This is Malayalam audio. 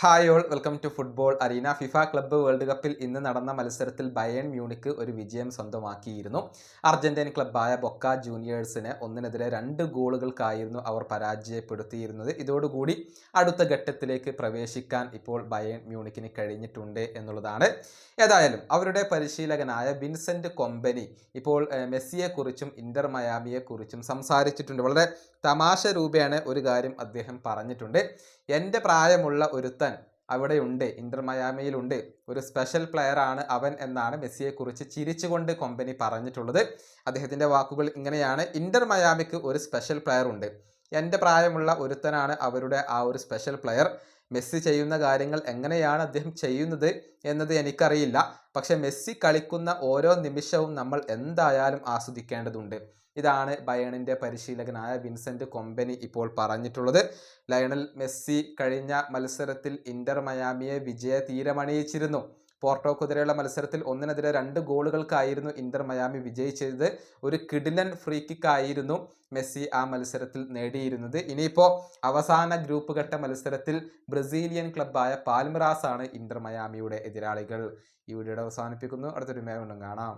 Hi all welcome to football arena FIFA club world കപ്പിൽ ഇന്ന് നടന്ന മത്സരത്തിൽ ബയൺ മ്യൂണിക്ക് ഒരു വിജയം സ്വന്തമാക്കിയിരുന്നു. അർജന്റീൻ ക്ലബ്ബായ ബൊക്ക ജൂനിയേഴ്സിനെ ഒന്നിനെതിരെ രണ്ട് ഗോളുകൾക്കായിരുന്നു അവർ പരാജയപ്പെടുത്തിയിരുന്നത്. ഇതോടുകൂടി അടുത്ത ഘട്ടത്തിലേക്ക് പ്രവേശിക്കാൻ ഇപ്പോൾ ബയൺ മ്യൂണിക്കിന് കഴിഞ്ഞിട്ടുണ്ട് എന്നുള്ളതാണ്. ഏതായാലും അവരുടെ പരിശീലകനായ വിൻസെന്റ് കൊമ്പനി ഇപ്പോൾ മെസ്സിയെക്കുറിച്ചും ഇന്റർ മയാമിയെക്കുറിച്ചും സംസാരിച്ചിട്ടുണ്ട്. വളരെ തമാശ രൂപേണ ഒരു കാര്യം അദ്ദേഹം പറഞ്ഞിട്ടുണ്ട്. എന്റെ പ്രായമുള്ള ഒരുത്തൻ അവിടെയുണ്ട് ഇന്റർ മയാമിയിലുണ്ട്. ഒരു സ്പെഷ്യൽ പ്ലെയർ ആണ് അവൻ എന്നാണ് മെസ്സിയെക്കുറിച്ച് ചിരിച്ചുകൊണ്ട് കൊമ്പനി പറഞ്ഞിട്ടുള്ളത്. അദ്ദേഹത്തിന്റെ വാക്കുകൾ ഇങ്ങനെയാണ്. ഇന്റർ മയാമിക്ക് ഒരു സ്പെഷ്യൽ പ്ലെയർ ഉണ്ട്. എന്റെ പ്രായമുള്ള ഒരുത്തനാണ് അവരുടെ ആ ഒരു സ്പെഷ്യൽ പ്ലെയർ മെസ്സി ചെയ്യുന്ന കാര്യങ്ങൾ എങ്ങനെയാണ് അദ്ദേഹം ചെയ്യുന്നത് എന്നത് എനിക്കറിയില്ല. പക്ഷെ മെസ്സി കളിക്കുന്ന ഓരോ നിമിഷവും നമ്മൾ എന്തായാലും ആസ്വദിക്കേണ്ടതുണ്ട്. ഇതാണ് ബയണിന്റെ പരിശീലകനായ വിൻസെന്റ് കൊമ്പനി ഇപ്പോൾ പറഞ്ഞിട്ടുള്ളത്. ലയണൽ മെസ്സി കഴിഞ്ഞ മത്സരത്തിൽ ഇന്റർ മയാമിയെ വിജയ തീരമണിയിച്ചിരുന്നു പോർട്ടോ കുതിരയുള്ള മത്സരത്തിൽ ഒന്നിനെതിരെ രണ്ട് ഗോളുകൾക്കായിരുന്നു ഇന്റർ മയാമി വിജയിച്ചത്. ഒരു കിഡിലൻ ഫ്രീ കിക്ക് ആയിരുന്നു മെസ്സി ആ മത്സരത്തിൽ നേടിയിരുന്നത്. ഇനിയിപ്പോൾ അവസാന ഗ്രൂപ്പ് ഘട്ട മത്സരത്തിൽ ബ്രസീലിയൻ ക്ലബ്ബായ പാൽമറാസ് ആണ് ഇന്റർ മയാമിയുടെ എതിരാളികൾ. ഈ വീഡിയോയുടെ അവസാനിപ്പിക്കുന്നു. അടുത്തൊരു മേഖല കാണാം.